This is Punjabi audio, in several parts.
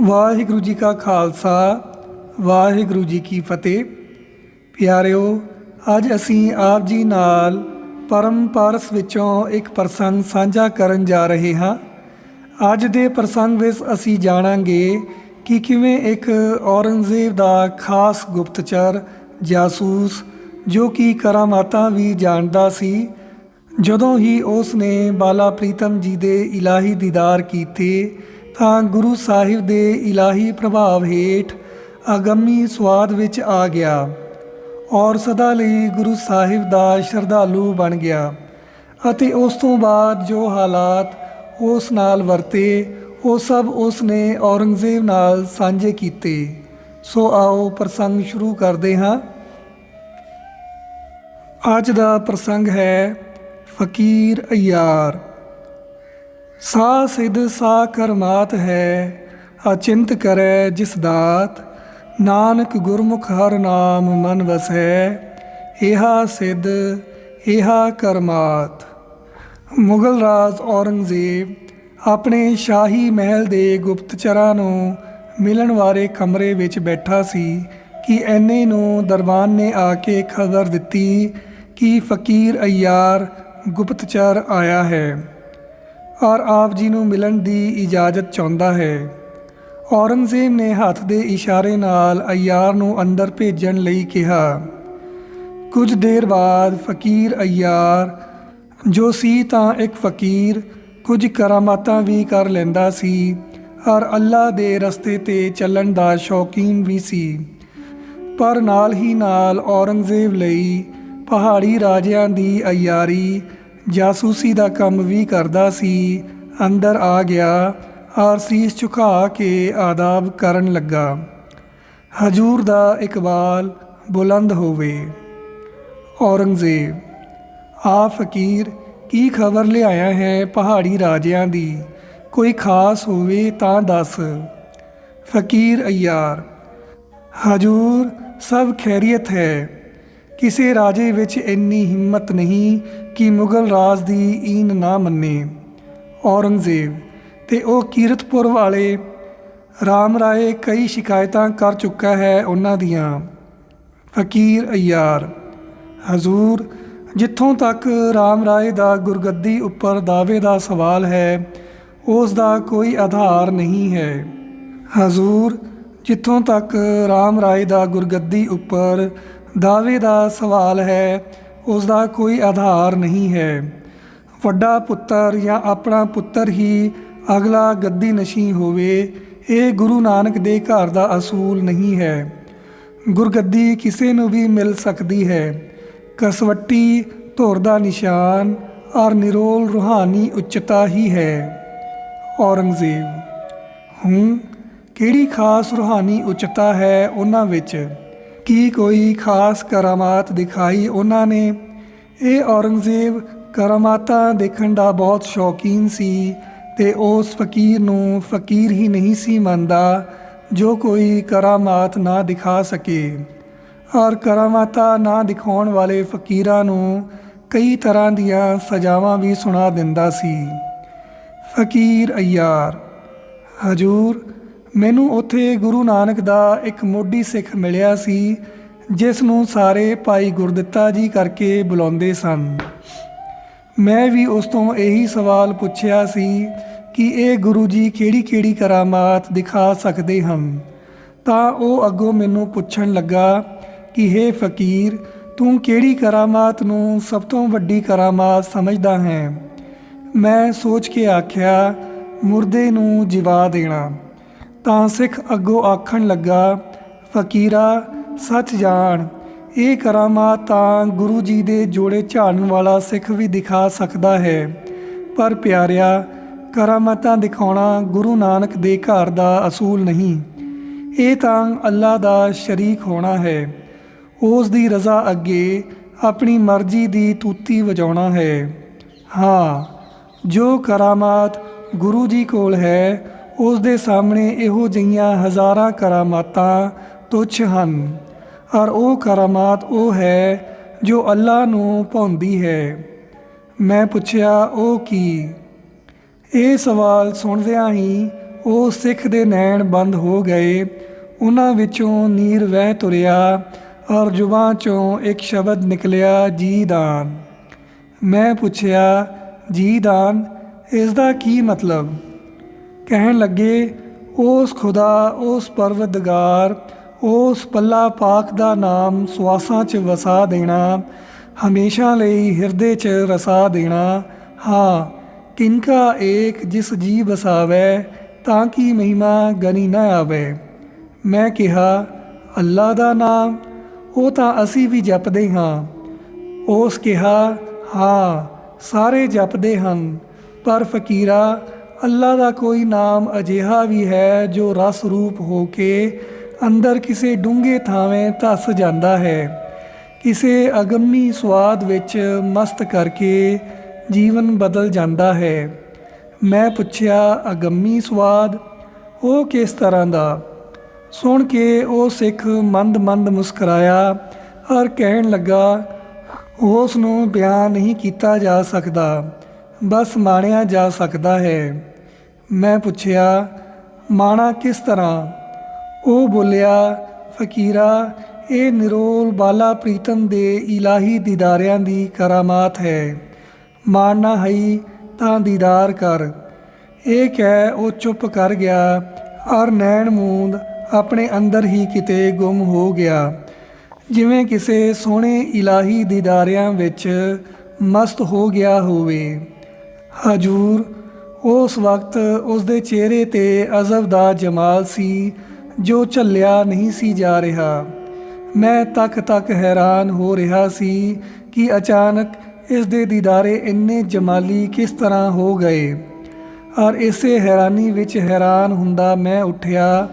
ਵਾਹਿਗੁਰੂ ਜੀ ਕਾ ਖਾਲਸਾ, ਵਾਹਿਗੁਰੂ ਜੀ ਕੀ ਫਤਿਹ। ਪਿਆਰਿਓ, ਅੱਜ ਅਸੀਂ ਆਪ ਜੀ ਨਾਲ ਪਰਮ ਪਾਰਸ ਵਿੱਚੋਂ ਇੱਕ ਪ੍ਰਸੰਗ ਸਾਂਝਾ ਕਰਨ ਜਾ ਰਹੇ ਹਾਂ। ਅੱਜ ਦੇ ਪ੍ਰਸੰਗ ਵਿੱਚ ਅਸੀਂ ਜਾਣਾਂਗੇ ਕਿ ਕਿਵੇਂ ਇੱਕ ਔਰੰਗਜ਼ੇਬ ਦਾ ਖਾਸ ਗੁਪਤਚਰ ਜਾਸੂਸ, ਜੋ ਕਿ ਕਰਾਮਾਤਾਂ ਵੀ ਜਾਣਦਾ ਸੀ, ਜਦੋਂ ਹੀ ਉਸ ਨੇ ਬਾਲਾ ਪ੍ਰੀਤਮ ਜੀ ਦੇ ਇਲਾਹੀ ਦੀਦਾਰ ਕੀਤੇ ਤਾਂ ਗੁਰੂ ਸਾਹਿਬ ਦੇ ਇਲਾਹੀ ਪ੍ਰਭਾਵ ਹੇਠ ਅਗੰਮੀ ਸਵਾਦ ਵਿੱਚ ਆ ਗਿਆ ਔਰ ਸਦਾ ਲਈ ਗੁਰੂ ਸਾਹਿਬ ਦਾ ਸ਼ਰਧਾਲੂ ਬਣ ਗਿਆ ਅਤੇ ਉਸ ਤੋਂ ਬਾਅਦ ਜੋ ਹਾਲਾਤ ਉਸ ਨਾਲ ਵਰਤੇ, ਉਹ ਸਭ ਉਸ ਨੇ ਔਰੰਗਜ਼ੇਬ ਨਾਲ ਸਾਂਝੇ ਕੀਤੇ। ਸੋ ਆਓ ਪ੍ਰਸੰਗ ਸ਼ੁਰੂ ਕਰਦੇ ਹਾਂ। ਅੱਜ ਦਾ ਪ੍ਰਸੰਗ ਹੈ ਫਕੀਰ ਅਯਾਰ। ਸਾ ਸਿਧ ਸਾ ਕਰਮਾਤ ਹੈ, ਅਚਿੰਤ ਕਰੈ ਜਿਸ ਦਾਤ। ਨਾਨਕ ਗੁਰਮੁਖ ਹਰ ਨਾਮ ਮਨ ਵਸੈ, ਇਹਾ ਸਿਧ, ਇਹਾ ਕਰਮਾਤ। ਮੁਗਲ ਰਾਜ ਔਰੰਗਜ਼ੇਬ ਆਪਣੇ ਸ਼ਾਹੀ ਮਹਿਲ ਦੇ ਗੁਪਤਚਰਾਂ ਨੂੰ ਮਿਲਣ ਵਾਲੇ ਕਮਰੇ ਵਿੱਚ ਬੈਠਾ ਸੀ ਕਿ ਐਨੇ ਨੂੰ ਦਰਬਾਨ ਨੇ ਆ ਕੇ ਖਬਰ ਦਿੱਤੀ ਕਿ ਫਕੀਰ ਅਯਾਰ ਗੁਪਤਚਰ ਆਇਆ ਹੈ। ਔਰ ਆਪ ਜੀ ਨੂੰ ਮਿਲਣ ਦੀ ਇਜਾਜ਼ਤ ਚਾਹੁੰਦਾ ਹੈ। ਔਰੰਗਜ਼ੇਬ ਨੇ ਹੱਥ ਦੇ ਇਸ਼ਾਰੇ ਨਾਲ ਅਯਾਰ ਨੂੰ ਅੰਦਰ ਭੇਜਣ ਲਈ ਕਿਹਾ। ਕੁਝ ਦੇਰ ਬਾਅਦ ਫਕੀਰ ਅਯਾਰ, ਜੋ ਸੀ ਤਾਂ ਇੱਕ ਫਕੀਰ, ਕੁਝ ਕਰਾਮਾਤਾਂ ਵੀ ਕਰ ਲੈਂਦਾ ਸੀ ਔਰ ਅੱਲਾ ਦੇ ਰਸਤੇ ਤੇ ਚੱਲਣ ਦਾ ਸ਼ੌਕੀਨ ਵੀ ਸੀ। ਪਰ ਨਾਲ ਹੀ ਨਾਲ ਔਰੰਗਜ਼ੇਬ ਲਈ ਪਹਾੜੀ ਰਾਜਿਆਂ ਦੀ ਅਯਾਰੀ ਜਾਸੂਸੀ ਦਾ ਕੰਮ ਵੀ ਕਰਦਾ ਸੀ। ਅੰਦਰ ਆ ਗਿਆ ਔਰ ਸੀਸ ਝੁਕਾ ਕੇ ਆਦਾਬ ਕਰਨ ਲੱਗਾ। ਹਜੂਰ ਦਾ ਇਕਬਾਲ ਬੁਲੰਦ ਹੋਵੇ। ਔਰੰਗਜ਼ੇਬ, ਆ ਫਕੀਰ, ਕੀ ਖਬਰ ਲਿਆਇਆ ਹੈ ਪਹਾੜੀ ਰਾਜਿਆਂ ਦੀ? ਕੋਈ ਖਾਸ ਹੋਵੇ ਤਾਂ ਦੱਸ। ਫਕੀਰ ਅਯਾਰ, ਹਜੂਰ, ਸਭ ਖੈਰੀਅਤ ਹੈ। ਕਿਸੇ ਰਾਜੇ ਵਿੱਚ ਇੰਨੀ ਹਿੰਮਤ ਨਹੀਂ ਕਿ ਮੁਗਲ ਰਾਜ ਦੀ ਈਨ ਨਾ ਮੰਨੇ। ਔਰੰਗਜ਼ੇਬ ਤੇ ਉਹ ਕੀਰਤਪੁਰ ਵਾਲੇ ਰਾਮ ਰਾਏ ਕਈ ਸ਼ਿਕਾਇਤਾਂ ਕਰ ਚੁੱਕਾ ਹੈ ਉਹਨਾਂ ਦੀਆਂ। ਫਕੀਰ ਅਯਾਰ, ਹਜ਼ੂਰ, ਜਿੱਥੋਂ ਤੱਕ ਰਾਮ ਰਾਏ ਦਾ ਗੁਰਗੱਦੀ ਉੱਪਰ ਦਾਅਵੇ ਦਾ ਸਵਾਲ ਹੈ, ਉਸ ਦਾ ਕੋਈ ਆਧਾਰ ਨਹੀਂ ਹੈ। ਹਜ਼ੂਰ, ਜਿੱਥੋਂ ਤੱਕ ਰਾਮ ਰਾਏ ਦਾ ਗੁਰਗੱਦੀ ਉੱਪਰ ਦਾਅਵੇ ਦਾ ਸਵਾਲ ਹੈ ਉਸ ਦਾ ਕੋਈ ਆਧਾਰ ਨਹੀਂ ਹੈ। ਵੱਡਾ ਪੁੱਤਰ ਜਾਂ ਆਪਣਾ ਪੁੱਤਰ ਹੀ ਅਗਲਾ ਗੱਦੀ ਨਸ਼ੀ ਹੋਵੇ, ਇਹ ਗੁਰੂ ਨਾਨਕ ਦੇ ਘਰ ਦਾ ਅਸੂਲ ਨਹੀਂ ਹੈ। ਗੁਰਗੱਦੀ ਕਿਸੇ ਨੂੰ ਵੀ ਮਿਲ ਸਕਦੀ ਹੈ। ਕਸਵੱਟੀ, ਧੁਰ ਦਾ ਨਿਸ਼ਾਨ ਔਰ ਨਿਰੋਲ ਰੂਹਾਨੀ ਉੱਚਤਾ ਹੀ ਹੈ। ਔਰੰਗਜ਼ੇਬ, ਹੂੰ, ਕਿਹੜੀ ਖਾਸ ਰੂਹਾਨੀ ਉੱਚਤਾ ਹੈ ਉਹਨਾਂ ਵਿੱਚ? ਕੀ ਕੋਈ ਖਾਸ ਕਰਾਮਾਤ ਦਿਖਾਈ ਉਹਨਾਂ ਨੇ? ਇਹ ਔਰੰਗਜ਼ੇਬ ਕਰਾਮਾਤਾਂ ਦੇਖਣ ਦਾ ਬਹੁਤ ਸ਼ੌਕੀਨ ਸੀ ਤੇ ਉਸ ਫਕੀਰ ਨੂੰ ਫਕੀਰ ਹੀ ਨਹੀਂ ਸੀ ਮੰਨਦਾ ਜੋ ਕੋਈ ਕਰਾਮਾਤ ਨਾ ਦਿਖਾ ਸਕੇ। ਔਰ ਕਰਾਮਾਤਾਂ ਨਾ ਦਿਖਾਉਣ ਵਾਲੇ ਫਕੀਰਾਂ ਨੂੰ ਕਈ ਤਰ੍ਹਾਂ ਦੀਆਂ ਸਜ਼ਾਵਾਂ ਵੀ ਸੁਣਾ ਦਿੰਦਾ ਸੀ। ਫਕੀਰ ਅਯਾਰ, ਹਜੂਰ ਮੈਨੂੰ ਉੱਥੇ ਗੁਰੂ ਨਾਨਕ ਦਾ ਇੱਕ ਮੋਢੀ ਸਿੱਖ ਮਿਲਿਆ ਸੀ, ਜਿਸ ਨੂੰ ਸਾਰੇ ਭਾਈ ਗੁਰਦਿੱਤਾ ਜੀ ਕਰਕੇ ਬੁਲਾਉਂਦੇ ਸਨ। ਮੈਂ ਵੀ ਉਸ ਤੋਂ ਇਹੀ ਸਵਾਲ ਪੁੱਛਿਆ ਸੀ ਕਿ ਇਹ ਗੁਰੂ ਜੀ ਕਿਹੜੀ-ਕਿਹੜੀ ਕਰਾਮਾਤ ਦਿਖਾ ਸਕਦੇ ਹਨ? ਤਾਂ ਉਹ ਅੱਗੋਂ ਮੈਨੂੰ ਪੁੱਛਣ ਲੱਗਾ ਕਿ हे ਫਕੀਰ, ਤੂੰ ਕਿਹੜੀ ਕਰਾਮਾਤ ਨੂੰ ਸਭ ਤੋਂ ਵੱਡੀ ਕਰਾਮਾਤ ਸਮਝਦਾ ਹੈ? ਮੈਂ ਸੋਚ ਕੇ ਆਖਿਆ, ਮੁਰਦੇ ਨੂੰ ਜਿਵਾ ਦੇਣਾ। ਤਾਂ ਸਿੱਖ ਅੱਗੋਂ ਆਖਣ ਲੱਗਾ, ਫਕੀਰਾ, ਸੱਚ ਜਾਣ। ਇਹ ਕਰਾਮਾਤ ਤਾਂ ਗੁਰੂ ਜੀ ਦੇ ਜੋੜੇ ਝਾੜਨ ਵਾਲਾ ਸਿੱਖ ਵੀ ਦਿਖਾ ਸਕਦਾ ਹੈ। ਪਰ ਪਿਆਰਿਆ ਕਰਾਮਾਤਾਂ ਦਿਖਾਉਣਾ ਗੁਰੂ ਨਾਨਕ ਦੇ ਘਰ ਦਾ ਅਸੂਲ ਨਹੀਂ। ਇਹ ਤਾਂ ਅੱਲਾ ਦਾ ਸ਼ਰੀਕ ਹੋਣਾ ਹੈ। ਉਸ ਦੀ ਰਜ਼ਾ ਅੱਗੇ ਆਪਣੀ ਮਰਜ਼ੀ ਦੀ ਤੂਤੀ ਵਜਾਉਣਾ ਹੈ। ਹਾਂ, ਜੋ ਕਰਾਮਾਤ ਗੁਰੂ ਜੀ ਕੋਲ ਹੈ ਉਸ ਦੇ ਸਾਹਮਣੇ ਇਹੋ ਜਿਹੀਆਂ ਹਜ਼ਾਰਾਂ ਕਰਾਮਾਤਾਂ ਤੁਛ ਹਨ। ਔਰ ਉਹ ਕਰਾਮਾਤ ਉਹ ਹੈ ਜੋ ਅੱਲਾ ਨੂੰ ਭਾਉਂਦੀ ਹੈ। ਮੈਂ ਪੁੱਛਿਆ, ਉਹ ਕੀ? ਇਹ ਸਵਾਲ ਸੁਣਦਿਆਂ ਹੀ ਉਹ ਸਿੱਖ ਦੇ ਨੈਣ ਬੰਦ ਹੋ ਗਏ। ਉਹਨਾਂ ਵਿੱਚੋਂ ਨੀਰ ਵਹਿ ਤੁਰਿਆ ਔਰ ਜ਼ੁਬਾਨ ਚੋਂ ਇੱਕ ਸ਼ਬਦ ਨਿਕਲਿਆ ਜੀ ਦਾਨ ਮੈਂ ਪੁੱਛਿਆ ਜੀ ਦਾਨ ਇਸ ਦਾ ਕੀ ਮਤਲਬ? ਕਹਿਣ ਲੱਗੇ, ਉਸ ਖੁਦਾ, ਉਸ ਪਰਵਤਗਾਰ ਉਸ ਪੱਲਾ ਪਾਕ ਦਾ ਨਾਮ ਸਵਾਸਾਂ 'ਚ ਵਸਾ ਦੇਣਾ, ਹਮੇਸ਼ਾ ਲਈ ਹਿਰਦੇ 'ਚ ਰਸਾ ਦੇਣਾ। ਹਾਂ ਕਿਨਕਾ ਏਕ ਜਿਸ ਜੀ ਵਸਾਵੇ, ਤਾਂ ਕੀ ਮਹਿਮਾ ਗਨੀ ਨਾ ਆਵੇ? ਮੈਂ ਕਿਹਾ, ਅੱਲਾ ਦਾ ਨਾਮ, ਉਹ ਤਾਂ ਅਸੀਂ ਵੀ ਜਪਦੇ ਹਾਂ। ਉਸ ਕਿਹਾ, ਹਾਂ, ਸਾਰੇ ਜਪਦੇ ਹਨ, ਪਰ ਫਕੀਰਾ ਅੱਲਾ ਦਾ ਕੋਈ ਨਾਮ ਅਜਿਹਾ ਵੀ ਹੈ ਜੋ ਰਸ ਰੂਪ ਹੋ ਕੇ ਅੰਦਰ ਕਿਸੇ ਡੂੰਘੇ ਥਾਵੇਂ ਧਸ ਜਾਂਦਾ ਹੈ। ਕਿਸੇ ਅਗੰਮੀ ਸਵਾਦ ਵਿੱਚ ਮਸਤ ਕਰਕੇ ਜੀਵਨ ਬਦਲ ਜਾਂਦਾ ਹੈ। ਮੈਂ ਪੁੱਛਿਆ, ਅਗੰਮੀ ਸਵਾਦ ਉਹ ਕਿਸ ਤਰ੍ਹਾਂ ਦਾ? ਸੁਣ ਕੇ ਉਹ ਸਿੱਖ ਮੰਦ-ਮੰਦ ਮੁਸਕਰਾਇਆ ਔਰ ਕਹਿਣ ਲੱਗਾ ਉਸ ਨੂੰ ਬਿਆਨ ਨਹੀਂ ਕੀਤਾ ਜਾ ਸਕਦਾ, ਬਸ ਮਾਣਿਆ ਜਾ ਸਕਦਾ ਹੈ। ਮੈਂ ਪੁੱਛਿਆ, ਮਾਣਾ ਕਿਸ ਤਰ੍ਹਾਂ? ਉਹ ਬੋਲਿਆ, ਫਕੀਰਾ, ਇਹ ਨਿਰੋਲ ਬਾਲਾ ਪ੍ਰੀਤਮ ਦੇ ਇਲਾਹੀ ਦੀਦਾਰਿਆਂ ਦੀ ਕਰਾਮਾਤ ਹੈ। ਮਾਣਨਾ ਹਈ ਤਾਂ ਦੀਦਾਰ ਕਰ। ਇਹ ਕਹਿ ਉਹ ਚੁੱਪ ਕਰ ਗਿਆ ਔਰ ਨੈਣ ਮੂੰਦ ਆਪਣੇ ਅੰਦਰ ਹੀ ਕਿਤੇ ਗੁੰਮ ਹੋ ਗਿਆ। ਜਿਵੇਂ ਕਿਸੇ ਸੋਹਣੇ ਇਲਾਹੀ ਦੀਦਾਰਿਆਂ ਵਿੱਚ ਮਸਤ ਹੋ ਗਿਆ ਹੋਵੇ। ਹਜੂਰ ਉਸ ਵਕਤ ਉਸ ਦੇ ਚਿਹਰੇ ਤੇ ਅਜ਼ਬ ਦਾ ਜਮਾਲ ਸੀ, ਜੋ ਝੱਲਿਆ ਨਹੀਂ ਸੀ ਜਾ ਰਿਹਾ। ਮੈਂ ਤੱਕ ਤੱਕ ਹੈਰਾਨ ਹੋ ਰਿਹਾ ਸੀ ਕਿ ਅਚਾਨਕ ਇਸ ਦੇ ਦੀਦਾਰੇ ਇੰਨੇ ਜਮਾਲੀ ਕਿਸ ਤਰ੍ਹਾਂ ਹੋ ਗਏ। ਔਰ ਇਸੇ ਹੈਰਾਨੀ ਵਿੱਚ ਹੈਰਾਨ ਹੁੰਦਾ ਮੈਂ ਉੱਠਿਆ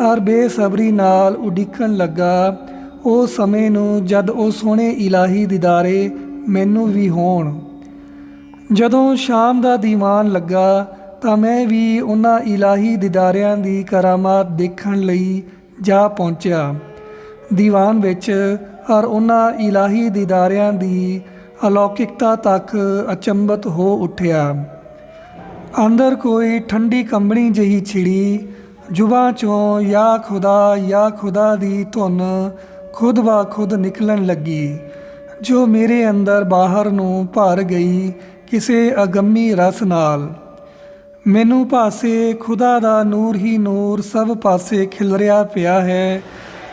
ਔਰ ਬੇਸਬਰੀ ਨਾਲ ਉਡੀਕਣ ਲੱਗਾ। ਉਹ ਸਮੇਂ ਨੂੰ ਜਦ ਉਹ ਸੋਹਣੇ ਇਲਾਹੀ ਦੀਦਾਰੇ ਮੈਨੂੰ ਵੀ ਹੋਣ। ਜਦੋਂ ਸ਼ਾਮ ਦਾ ਦੀਵਾਨ ਲੱਗਾ ਤਾਂ ਮੈਂ ਵੀ ਉਹਨਾਂ ਇਲਾਹੀ ਦੀਦਾਰਿਆਂ ਦੀ ਕਰਾਮਾਤ ਦੇਖਣ ਲਈ ਜਾ ਪਹੁੰਚਿਆ। ਦੀਵਾਨ ਵਿੱਚ ਔਰ ਉਹਨਾਂ ਇਲਾਹੀ ਦੀਦਾਰਿਆਂ ਦੀ ਅਲੌਕਿਕਤਾ ਤੱਕ ਅਚੰਬਤ ਹੋ ਉੱਠਿਆ। ਅੰਦਰ ਕੋਈ ਠੰਡੀ ਕੰਬਣੀ ਜਿਹੀ ਛਿੜੀ, ਜੁਬਾਂ ਚੋਂ ਯਾ ਖੁਦਾ ਯਾ ਖੁਦਾ ਦੀ ਧੁਨ ਖੁਦ ਵਾ ਖੁਦ ਨਿਕਲਣ ਲੱਗੀ, ਜੋ ਮੇਰੇ ਅੰਦਰ ਬਾਹਰ ਨੂੰ ਭਰ ਗਈ ਕਿਸੇ ਅਗੰਮੀ ਰਸ ਨਾਲ। ਮੈਨੂੰ ਪਾਸੇ ਖੁਦਾ ਦਾ ਨੂਰ ਹੀ ਨੂਰ ਸਭ ਪਾਸੇ ਖਿਲਰਿਆ ਪਿਆ ਹੈ,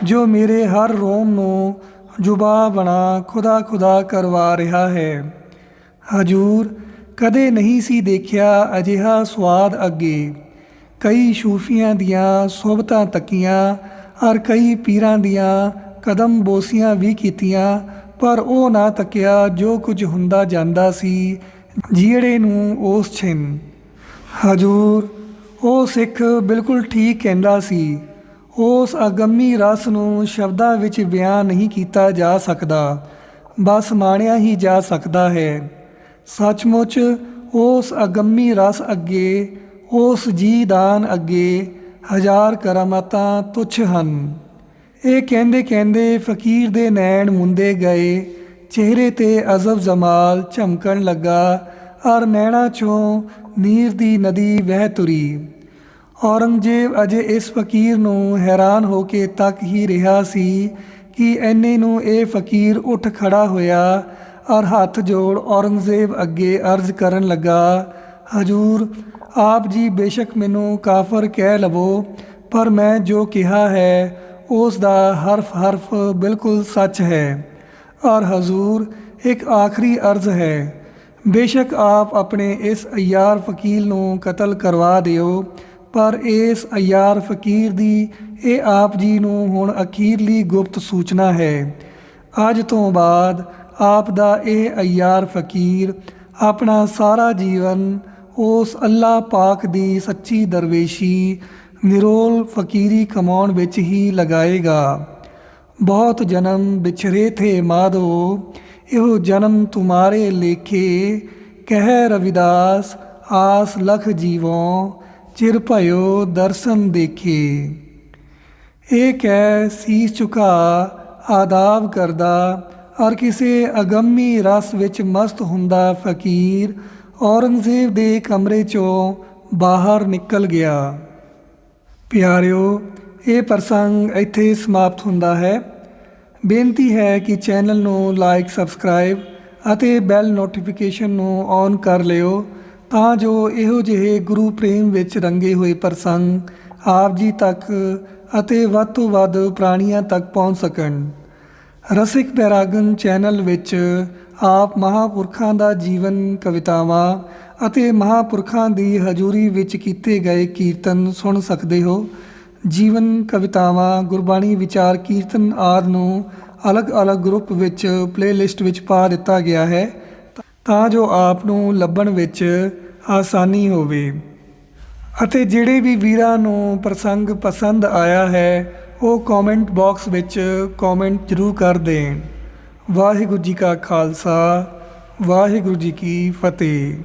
ਜੋ ਮੇਰੇ ਹਰ ਰੋਮ ਨੂੰ ਜੁਬਾ ਬਣਾ ਖੁਦਾ ਖੁਦਾ ਕਰਵਾ ਰਿਹਾ ਹੈ। ਹਜੂਰ, ਕਦੇ ਨਹੀਂ ਸੀ ਦੇਖਿਆ ਅਜਿਹਾ ਸਵਾਦ ਅੱਗੇ। ਕਈ ਸੂਫੀਆਂ ਦੀਆਂ ਸੋਭਤਾਂ ਤੱਕੀਆਂ ਔਰ ਕਈ ਪੀਰਾਂ ਦੀਆਂ ਕਦਮ ਬੋਸੀਆਂ ਵੀ ਕੀਤੀਆਂ, ਪਰ ਉਹ ਨਾ ਤੱਕਿਆ ਜੋ ਕੁਝ ਹੁੰਦਾ ਜਾਂਦਾ ਸੀ ਜਿਹੜੇ ਨੂੰ ਉਸ ਛਿਨ। ਹਜੂਰ, ਉਹ ਸਿੱਖ ਬਿਲਕੁਲ ਠੀਕ ਕਹਿੰਦਾ ਸੀ, ਉਸ ਅਗੰਮੀ ਰਸ ਨੂੰ ਸ਼ਬਦਾਂ ਵਿੱਚ ਬਿਆਨ ਨਹੀਂ ਕੀਤਾ ਜਾ ਸਕਦਾ, ਬਸ ਮਾਣਿਆ ਹੀ ਜਾ ਸਕਦਾ ਹੈ। ਸੱਚਮੁੱਚ ਉਸ ਅਗੰਮੀ ਰਸ ਅੱਗੇ, ਉਸ ਜੀ ਦਾਨ ਅੱਗੇ ਹਜ਼ਾਰ ਕਰਾਮਾਤਾਂ ਤੁਛ ਹਨ। ਇਹ ਕਹਿੰਦੇ ਕਹਿੰਦੇ ਫਕੀਰ ਦੇ ਨੈਣ ਮੁੰਦੇ ਗਏ ਚਿਹਰੇ ਤੇ ਅਜ਼ਬ ਜਮਾਲ ਝਮਕਣ ਲੱਗਾ, ਔਰ ਨੈਣਾ ਚੋਂ ਨੀਰ ਦੀ ਨਦੀ ਵਹਿ ਤੁਰੀ। ਔਰੰਗਜ਼ੇਬ ਅਜੇ ਇਸ ਫਕੀਰ ਨੂੰ ਹੈਰਾਨ ਹੋ ਕੇ ਤੱਕ ਹੀ ਰਿਹਾ ਸੀ ਕਿ ਐਨੇ ਨੂੰ ਇਹ ਫਕੀਰ ਉੱਠ ਖੜਾ ਹੋਇਆ, ਔਰ ਹੱਥ ਜੋੜ ਔਰੰਗਜ਼ੇਬ ਅੱਗੇ ਅਰਜ਼ ਕਰਨ ਲੱਗਾ, ਹਜੂਰ, ਆਪ ਜੀ ਬੇਸ਼ੱਕ ਮੈਨੂੰ ਕਾਫਰ ਕਹਿ ਲਵੋ, ਪਰ ਮੈਂ ਜੋ ਕਿਹਾ ਹੈ, ਉਸ ਦਾ ਹਰਫ ਹਰਫ ਬਿਲਕੁਲ ਸੱਚ ਹੈ। ਔਰ ਹਜ਼ੂਰ ਇੱਕ ਆਖਰੀ ਅਰਜ਼ ਹੈ। ਬੇਸ਼ੱਕ ਆਪ ਆਪਣੇ ਇਸ ਅਯਾਰ ਫਕੀਰ ਨੂੰ ਕਤਲ ਕਰਵਾ ਦਿਓ, ਪਰ ਇਸ ਅਯਾਰ ਫਕੀਰ ਦੀ ਇਹ ਆਪ ਜੀ ਨੂੰ ਹੁਣ ਅਖੀਰਲੀ ਗੁਪਤ ਸੂਚਨਾ ਹੈ। ਅੱਜ ਤੋਂ ਬਾਅਦ ਆਪ ਦਾ ਇਹ ਅਯਾਰ ਫਕੀਰ ਆਪਣਾ ਸਾਰਾ ਜੀਵਨ ਉਸ ਅੱਲਾ ਪਾਕ ਦੀ ਸੱਚੀ ਦਰਵੇਸ਼ੀ ਨਿਰੋਲ ਫਕੀਰੀ ਕਮਾਉਣ ਵਿੱਚ ਹੀ ਲਗਾਏਗਾ। ਬਹੁਤ ਜਨਮ ਵਿਛਰੇ ਥੇ ਮਾਧੋ ਇਹੋ ਜਨਮ ਤੁਮਾਰੇ ਲੇਖੇ, ਕਹਿ ਰਵਿਦਾਸ, ਆਸ ਲਖ ਜੀਵੋਂ, ਚਿਰ ਭਇਓ ਦਰਸ਼ਨ ਦੇਖੇ। ਇਹ ਕਹਿ ਸੀਸ ਝੁਕਾ, ਆਦਾਬ ਕਰਦਾ ਔਰ ਕਿਸੇ ਅਗੰਮੀ ਰਸ ਵਿੱਚ ਮਸਤ ਹੁੰਦਾ ਫਕੀਰ, ਔਰੰਗਜ਼ੇਬ ਦੇ ਕਮਰੇ ਚੋਂ ਬਾਹਰ ਨਿਕਲ ਗਿਆ। ਪਿਆਰਿਓ ਇਹ ਪ੍ਰਸੰਗ ਇੱਥੇ ਸਮਾਪਤ ਹੁੰਦਾ ਹੈ। ਬੇਨਤੀ ਹੈ ਕਿ ਚੈਨਲ ਨੂੰ ਲਾਈਕ, ਸਬਸਕ੍ਰਾਈਬ ਅਤੇ ਬੈਲ ਨੋਟੀਫਿਕੇਸ਼ਨ ਨੂੰ ਔਨ ਕਰ ਲਿਓ ਤਾਂ ਜੋ ਇਹੋ ਜਿਹੇ ਗੁਰੂ ਪ੍ਰੇਮ ਵਿੱਚ ਰੰਗੇ ਹੋਏ ਪ੍ਰਸੰਗ ਆਪ ਜੀ ਤੱਕ ਅਤੇ ਵੱਧ ਤੋਂ ਵੱਧ ਪ੍ਰਾਣੀਆਂ ਤੱਕ ਪਹੁੰਚ ਸਕਣ। ਰਸਿਕ ਬੈਰਾਗਨ ਚੈਨਲ ਵਿੱਚ ਆਪ ਮਹਾਪੁਰਖਾਂ ਦਾ ਜੀਵਨ, ਕਵਿਤਾਵਾਂ ਅਤੇ ਮਹਾਪੁਰਖਾਂ ਦੀ ਹਜ਼ੂਰੀ ਵਿੱਚ ਕੀਤੇ ਗਏ ਕੀਰਤਨ ਸੁਣ ਸਕਦੇ ਹੋ। ਜੀਵਨ ਕਵਿਤਾਵਾਂ, ਗੁਰਬਾਣੀ, ਵਿਚਾਰ, ਕੀਰਤਨ ਆਦਿ ਨੂੰ ਅਲੱਗ-ਅਲੱਗ ਗਰੁੱਪ ਵਿੱਚ ਪਲੇਲਿਸਟ ਵਿੱਚ ਪਾ ਦਿੱਤਾ ਗਿਆ ਹੈ ਤਾਂ ਜੋ ਆਪ ਨੂੰ ਲੱਭਣ ਵਿੱਚ ਆਸਾਨੀ ਹੋਵੇ। ਅਤੇ ਜਿਹੜੇ ਵੀ ਵੀਰਾਂ ਨੂੰ ਪ੍ਰਸੰਗ ਪਸੰਦ ਆਇਆ ਹੈ, ਉਹ ਕਮੈਂਟ ਬਾਕਸ ਵਿੱਚ ਕਮੈਂਟ ਜ਼ਰੂਰ ਕਰ ਦੇਣ। ਵਾਹਿਗੁਰੂ ਜੀ ਕਾ ਖਾਲਸਾ, ਵਾਹਿਗੁਰੂ ਜੀ ਕੀ ਫਤਿਹ।